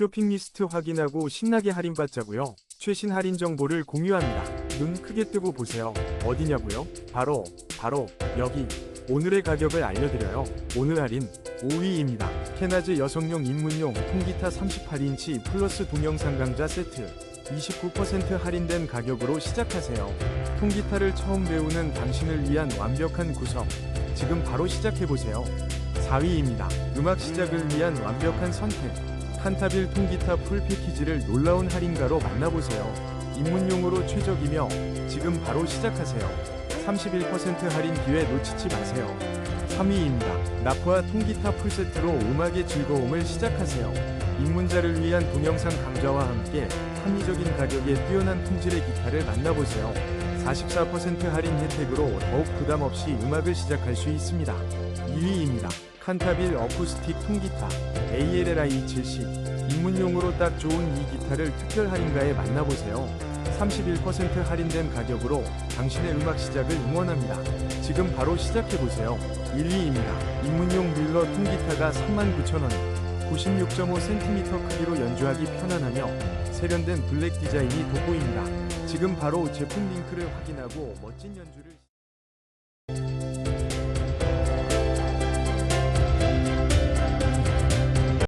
쇼핑 리스트 확인하고 신나게 할인받자고요. 최신 할인 정보를 공유합니다. 눈 크게 뜨고 보세요. 어디냐고요? 바로 바로 여기. 오늘의 가격을 알려드려요. 오늘 할인 5위입니다. 캐나즈 여성용 입문용 통기타 38인치 플러스 동영상 강좌 세트 29% 할인된 가격으로 시작하세요. 통기타를 처음 배우는 당신을 위한 완벽한 구성. 지금 바로 시작해보세요. 4위입니다. 음악 시작을 위한 완벽한 선택. 칸타빌 통기타 풀 패키지를 놀라운 할인가로 만나보세요. 입문용으로 최적이며 지금 바로 시작하세요. 31% 할인 기회 놓치지 마세요. 3위입니다. 나프와 통기타 풀세트로 음악의 즐거움을 시작하세요. 입문자를 위한 동영상 강좌와 함께 합리적인 가격에 뛰어난 품질의 기타를 만나보세요. 44% 할인 혜택으로 더욱 부담 없이 음악을 시작할 수 있습니다. 2위입니다. 칸타빌 어쿠스틱 통기타 ALLI 70 입문용으로 딱 좋은 이 기타를 특별 할인가에 만나보세요. 31% 할인된 가격으로 당신의 음악 시작을 응원합니다. 지금 바로 시작해보세요. 1위입니다. 입문용 밀러 통기타가 39,000원 96.5cm 크기로 연주하기 편안하며 세련된 블랙 디자인이 돋보입니다. 지금 바로 제품 링크를 확인하고 멋진 연주를